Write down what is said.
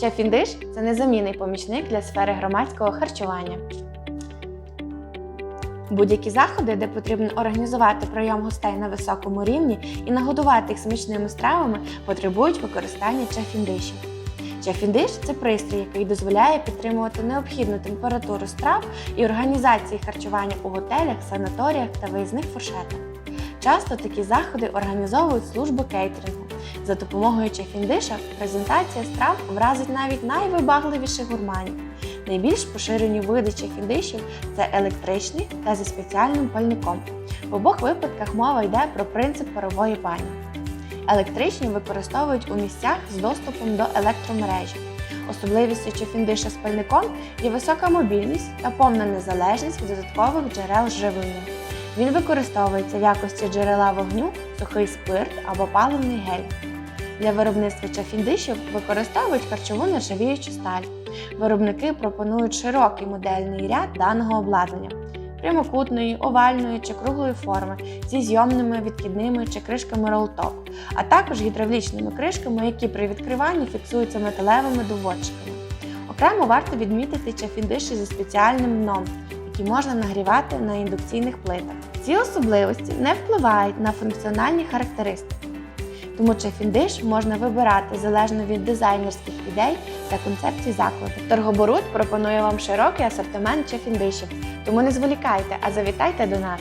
Чефіндиш це незамінний помічник для сфери громадського харчування. Будь-які заходи, де потрібно організувати прийом гостей на високому рівні і нагодувати їх смачними стравами, потребують використання чефіндишів. Чефіндиш це пристрій, який дозволяє підтримувати необхідну температуру страв і організації харчування у готелях, санаторіях та виїзних фуршетах. Часто такі заходи організовують служби кейтерингу. За допомогою чефіндиша презентація страв вразить навіть найвибагливіших гурманів. Найбільш поширені види чефіндишів це електричні та зі спеціальним пальником. В обох випадках мова йде про принцип парової бані. Електричні використовують у місцях з доступом до електромережі. Особливістю чефіндиша з пальником є висока мобільність та повна незалежність від додаткових джерел живлення. Він використовується в якості джерела вогню, сухий спирт або паливний гель. Для виробництва чефіндишів використовують харчову нержавіючу сталь. Виробники пропонують широкий модельний ряд даного обладнання прямокутної, овальної чи круглої форми зі зйомними відкидними чи кришками ролтоп, а також гідравлічними кришками, які при відкриванні фіксуються металевими доводчиками. Окремо варто відмітити чефіндиші зі спеціальним дном, які можна нагрівати на індукційних плитах. Ці особливості не впливають на функціональні характеристики. Тому чефіндиш можна вибирати залежно від дизайнерських ідей та концепцій закладу. Торгоборуд пропонує вам широкий асортимент чефіндишів, тому не зволікайте, а завітайте до нас.